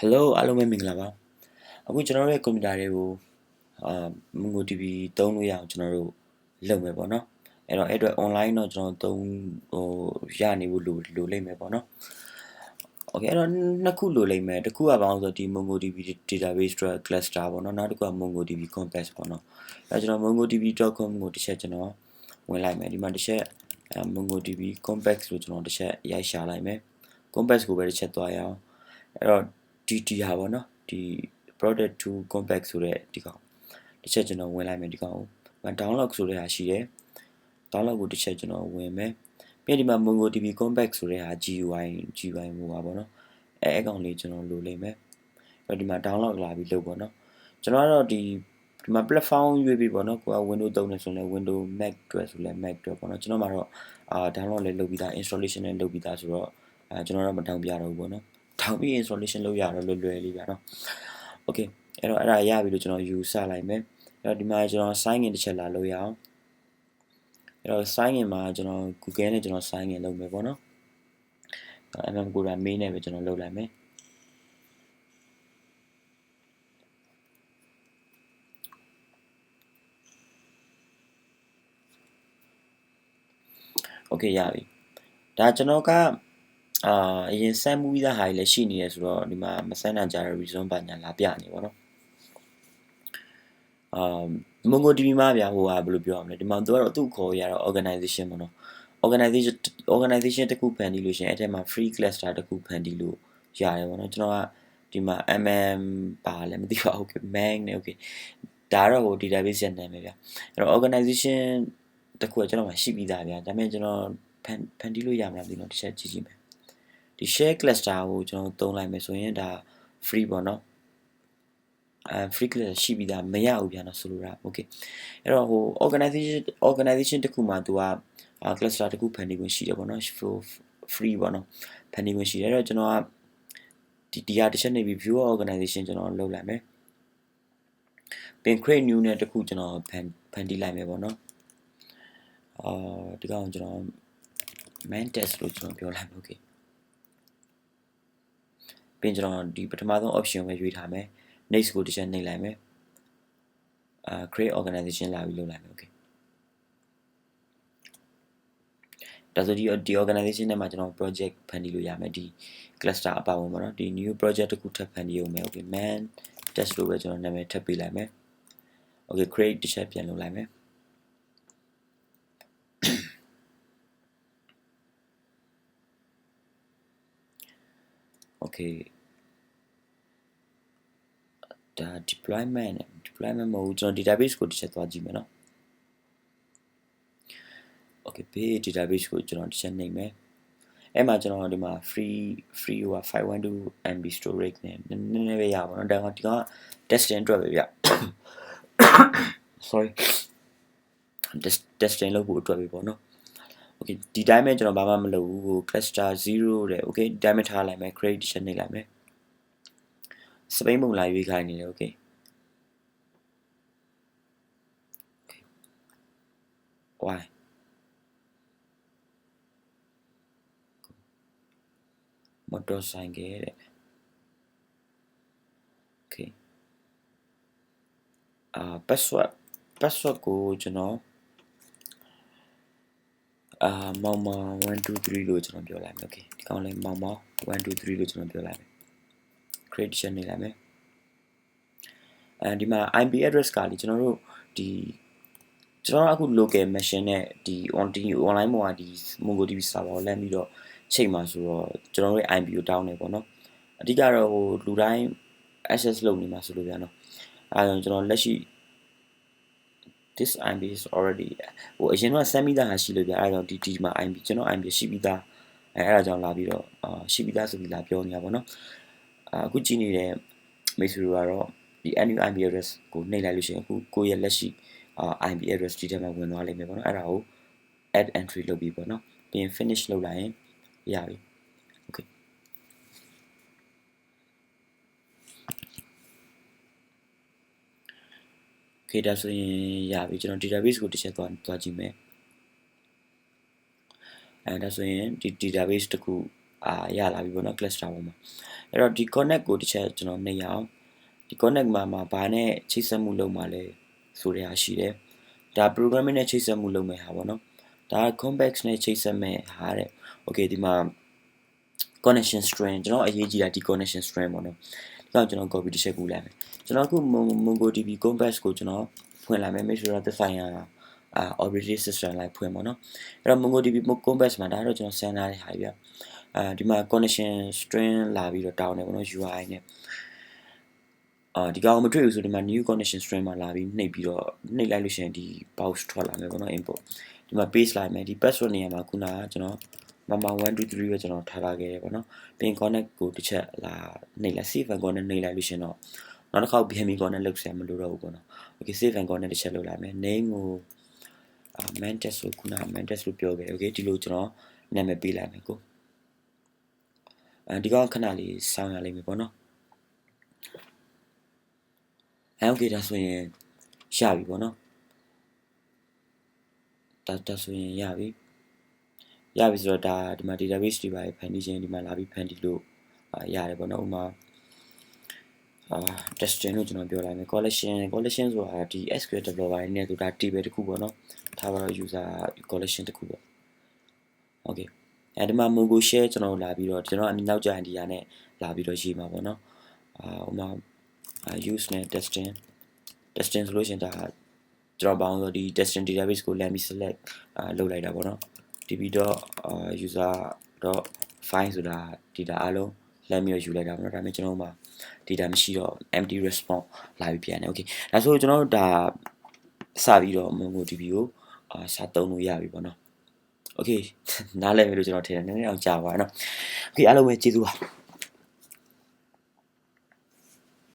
Hello အားလုံးပဲမင်္ဂလာပါအခုကျွန်တော်တို့ရဲ့ကွန်ပျူတာတွေကိုအာ MongoDB သုံးလို့ရအောင်ကျွန်တော်တို့လုပ်မယ်ပေါ့နော်အဲ့တော့အဲ့အတွက် online တော့ကျွန်တော်သုံးဟိုရနေဖို့လိုလိုလိမ့်မယ်ပေါ့နော် Okay အဲ့တော့နှစ်ခုလိုလိမ့်မယ်တစ်ခုကဘာလို့ဆိုတော့ဒီ MongoDB database cluster ပေါ့နော်နောက်တစ်ခုက MongoDB compass ပေါ့နော်အဲ့ကျွန်တော် mongodb.com ကိုတစ်ချက်ကျွန်တော်ဝင်လိုက်မယ်ဒီမှာတစ်ချက် MongoDB compass လို့ကျွန်တော်တစ်ချက်ရိုက်ရှာလိုက်မယ် compass ကိုပဲတစ်ချက်သွားရအောင်အဲ့တော့ ဒီဒီဟာပေါ့နော်ဒီ product to compact ဆိုတဲ့ဒီကောင်တစ်ချက်ကျွန်တော်ဝင်လိုက်မယ်ဒီကောင်ကို download ဆိုတဲ့ဟာရှိတယ် download ကိုတစ်ချက်ကျွန်တော်ဝင်မယ်ပြီးဒီမှာ MongoDB compact ဆိုတဲ့ဟာ GUI GUI ဟိုပါပေါ့နော်အဲအကောင်လေးကျွန်တော်လိုလိမ့်မယ်အဲ့ဒီမှာ download လာပြီးလုပ်ပေါ့နော်ကျွန်တော်ကတော့ဒီဒီမှာ platform ရွေးပြီးပေါ့နော်ကိုက Windows သုံးနေဆိုရင်လည်း Windows Mac အတွက်ဆိုလည်း Mac အတွက်ပေါ့နော်ကျွန်တော်မှာတော့အာ download လည်းလုပ်ပြီးသား installation လည်းလုပ်ပြီးသားဆိုတော့အဲကျွန်တော်တော့မတောင်းပြတော့ဘူးပေါ့နော် ထောင်ပြီး installation လုပ်ရတော့လွယ်လွယ်လေးပါနော် okay အဲ့တော့အဲ့ဒါရပြီလို့ကျွန်တော်ယူဆလိုက်မယ်အဲ့တော့ဒီမှာကျွန်တော် sign in တစ်ချက်လာလုပ်ရအောင်အဲ့တော့ sign in မှာကျွန်တော် Google နဲ့ကျွန်တော် sign in လုပ်မယ်ပေါ့နော် mm ကိုဒါ main နဲ့ပဲကျွန်တော်လုပ်လိုက်မယ်โอเคရပြီဒါကျွန်တော်က အာအရင်စမ်းမှုပြီးသားဟာတွေလည်းရှိနေရဆိုတော့ဒီမှာမစမ်းနိုင်ကြတဲ့ reason ဘာညာလာပြနေပေါ့နော်အာ MongoDB မှာဗျာဟိုဟာဘယ်လိုပြောရမလဲဒီမှာသူကတော့သူ့ခေါ်ရတော့ organization ပေါ့နော် organization organization တခုဖန်တီးလို့ရှိရင်အဲ့ထဲမှာ free cluster တခုဖန်တီးလို့ရတယ်ပေါ့နော်ကျွန်တော်ကဒီမှာ mm ပါလဲမသိပါဘူး okay man နဲ့ okay ဒါတော့ဟို database ရဲ့နာမည်ဗျာအဲ့တော့ organization တခုကကျွန်တော်မှရှိပြီးသားဗျာဒါပေမဲ့ကျွန်တော်ဖန်ဖန်တီးလို့ရမလားမသိတော့တစ်ချက်ကြည့်ကြည့်မယ် ဒီ share cluster ကိုကျွန်တော်သုံးလိုက်မယ်ဆိုရင်ဒါ free ပေါ့နော်အဲ free cluster ရှိပြီးသားမရဘူးဗျာနော်ဆိုလိုတာ okay အဲ့တော့ဟို organization organization တခုမှာသူက cluster တခုဖန်တီးခွင့်ရှိတယ်ပေါ့နော် free ပေါ့နော်ဖန်တီးခွင့်ရှိတယ်အဲ့တော့ကျွန်တော်ကဒီဒီဟာတစ်ချက်နေပြီး view organization ကျွန်တော်လုပ်လိုက်မယ်ပင် create new နဲ့တခုကျွန်တော်ဖန်ဖန်တီးလိုက်မယ်ပေါ့နော်အာဒီကောင်ကျွန်တော် main test လို့ကျွန်တော်ပြောလိုက်မယ် okay ပြင်ကျွန်တော်ဒီပထမဆုံး option ပဲရွေးထားမယ် next ကိုတစ်ချက်နှိပ်လိုက်မယ်အာ create organization လာပြီးလုပ်လိုက်မယ် okay ဒါဆိုဒီဒီ organization ထဲမှာကျွန်တော် project ဖန်တီးလို့ရမယ်ဒီ cluster အပါဝင်ပေါ့နော်ဒီ new project တစ်ခုထပ်ဖန်တီးရုံပဲ okay man test လို့ပဲကျွန်တော်နာမည်ထပ်ပေးလိုက်မယ် okay create တစ်ချက်ပြန်လုပ်လိုက်မယ် okay ဒါ deployment နဲ့ deployment မဟုတ်ဘူးကျွန်တော် database ကိုတစ်ချက်သွားကြည့်မယ်နော် okay page database ကိုကျွန်တော်တစ်ချက်နှိပ်မယ်အဲ့မှာကျွန်တော်ဒီမှာ free free ဟို512 MB storage နဲ့နည်းနည်းပဲရပါတော့ဒါကဒီက testing အတွက်ပဲဗျ sorry test testing လုပ်ဖို့အတွက်ပဲပေါ့နော် okay ဒီတိုင်းပဲကျွန်တော်ဘာမှမလုပ်ဘူးဟို cluster 0တဲ့ okay ဒီတိုင်းပဲထားလိုက်မယ် create တစ်ချက်နှိပ်လိုက်မယ် စပိန်ပုံလာရွေးခိုင်းနေတယ် okay why မတော်ဆိုင်ကတဲ့ okay အာ password password ကိုကျွန်တော်အာမောင်မောင်123လို့ကျွန်တော်ပြောလိုက်မယ် okay ဒီကောင်လေးမောင်မောင်123လို့ကျွန်တော်ပြောလိုက်မယ် creation နေလိုက်မယ်အဲဒီမှာ IP address ကလေကျွန်တော်တို့ဒီကျွန်တော်အခု local machine နဲ့ဒီ on ဒီ online ပေါ်ကဒီ MongoDB server ကိုလမ်းပြီးတော့ချိန်မှာဆိုတော့ကျွန်တော်တို့ IP ကိုတောင်းနေပေါ့နော်အဓိကတော့ဟိုလူတိုင်း access လုပ်နေမှာဆိုလို့ဗျာနော်အဲဒါကျွန်တော်လက်ရှိ this IP is already ဟိုအရင်ကစမ်းပြီးသားဟာရှိလို့ဗျာအဲဒါကြောင့်ဒီဒီမှာ IP ကျွန်တော် IP ရှိပြီးသားအဲအဲဒါကြောင့်လာပြီးတော့အာရှိပြီးသားဆိုပြီးလာပြောနေတာပေါ့နော် အခုကြည့်နေတဲ့မိတ်ဆွေတို့ကတော့ဒီ NU IP address ကိုနှိပ်လိုက်လို့ရှိရင်အခုကိုယ့်ရဲ့လက်ရှိအာ IP address ဒီထဲမှာဝင်သွားလိမ့်မယ်ပေါ့နော်အဲ့ဒါကို add entry လုပ်ပြီးပေါ့နော်ပြီးရင် finish လုပ်လိုက်ရင်ရပြီ okay ခေဒါဆိုရင်ရပြီကျွန်တော် database ကိုတစ်ချက်သွားသွားကြည့်မယ်အဲဒါဆိုရင်ဒီ database တခုအာရလာပြီပေါ့နော် cluster ပေါ်မှာ အဲ့တော့ဒီ connect ကိုတစ်ချက်ကျွန်တော်နှိပ်ရအောင်ဒီ connect မှာမှာဘာနဲ့ချိတ်ဆက်မှုလုပ်မှာလဲဆိုတဲ့ဟာရှိတယ်ဒါ programming နဲ့ချိတ်ဆက်မှုလုပ်မယ်ဟာပေါ့နော်ဒါက complex နဲ့ချိတ်ဆက်မဲ့ဟာတဲ့ okay ဒီမှာ connection string ကျွန်တော်အရေးကြီးတာဒီ connection string ပေါ့နော်ဒီကောင်ကျွန်တော် copy တစ်ချက်ကူးလိုက်မယ်ကျွန်တော်အခု MongoDB Compass ကိုကျွန်တော်ဖွင့်လိုက်မယ် make sure သက်ဆိုင်ရာအာ operating system လိုက်ဖွင့်ပါတော့အဲ့တော့ MongoDB Compass မှာဒါတော့ကျွန်တော်ဆန်းထားတဲ့ဟာပြ အာဒီမှာ connection string လာပြီးတော့တောင်းတယ်ပေါ့နော် UI နဲ့အာဒီကောင်မတွေ့ဘူးဆိုဒီမှာ new connection string မှာလာပြီးနှိပ်ပြီးတော့နှိပ်လိုက်လို့ရှိရင်ဒီ box ထွက်လာမယ်ပေါ့နော် import ဒီမှာ paste လိုက်မယ်ဒီ password နေရာမှာခုနကကျွန်တော်မမ1 2 3ပဲကျွန်တော်ထားလာခဲ့တယ်ပေါ့နော်ပြင် connect ကိုတစ်ချက်လာနှိပ်လိုက် save and connect နှိပ်လိုက်လို့ရှင်တော့နောက်တစ်ခေါက် BME connect လုပ်ဆရာမလိုတော့ဘူးပေါ့နော် okay save and connect တစ်ချက်လုပ်လိုက်မယ် name ကိုအာ mantis ကိုခုန mantis လို့ပြောခဲ့ okay ဒီလိုကျွန်တော်နာမည်ပေးလိုက်မယ်ကို အဲဒီကောင်ခဏလေးစောင်းရလိမ့်မယ်ပေါ့နော်အဲ okay ဒါဆိုရင်ရပြီပေါ့နော်ဒါဒါဆိုရင်ရပြီရပြီဆိုတော့ဒါဒီမှာ database တွေပါဖန်တီးခြင်းဒီမှာလာပြီးဖန်တီးလို့အာရတယ်ပေါ့နော်ဥမာအာ testing လို့ကျွန်တော်ပြောလိုက်မယ် collection collection ဆိုတာဒီ SQL developer တွေနဲ့သူဒါ table တစ်ခုပေါ့နော်ထားပါတော့ user collection တစ်ခုပေါ့ okay အဲဒီမှာ Mongo share ကျွန်တော်လာပြီးတော့ကျွန်တော်အနောက်ကျ idea နဲ့လာပြီးတော့ရေးမှာပေါ့နော်အာဥမာ use နဲ့ testing testing ဆိုလို့ရှိရင်ဒါကျွန်တော်ပေါင်းဆိုဒီ testing database ကို let me select အာလုပ်လိုက်တာပေါ့နော် db.user.file ဆိုတာ data အလုံးလက်မျိုးယူလိုက်တာပေါ့နော်ဒါပေမဲ့ကျွန်တော်မှာ data မရှိတော့ empty response လာပြီးပြန်တယ် okay ဒါဆိုကျွန်တော်တို့ဒါစပြီးတော့ MongoDB ကိုအာစသုံးလို့ရပြီပေါ့နော် okay နားလည်ပြီလို့ကျွန်တော်ထင်တယ်နည်းနည်းအောင်ကြာပါနော် okay အားလုံးပဲကျေးဇူးပါ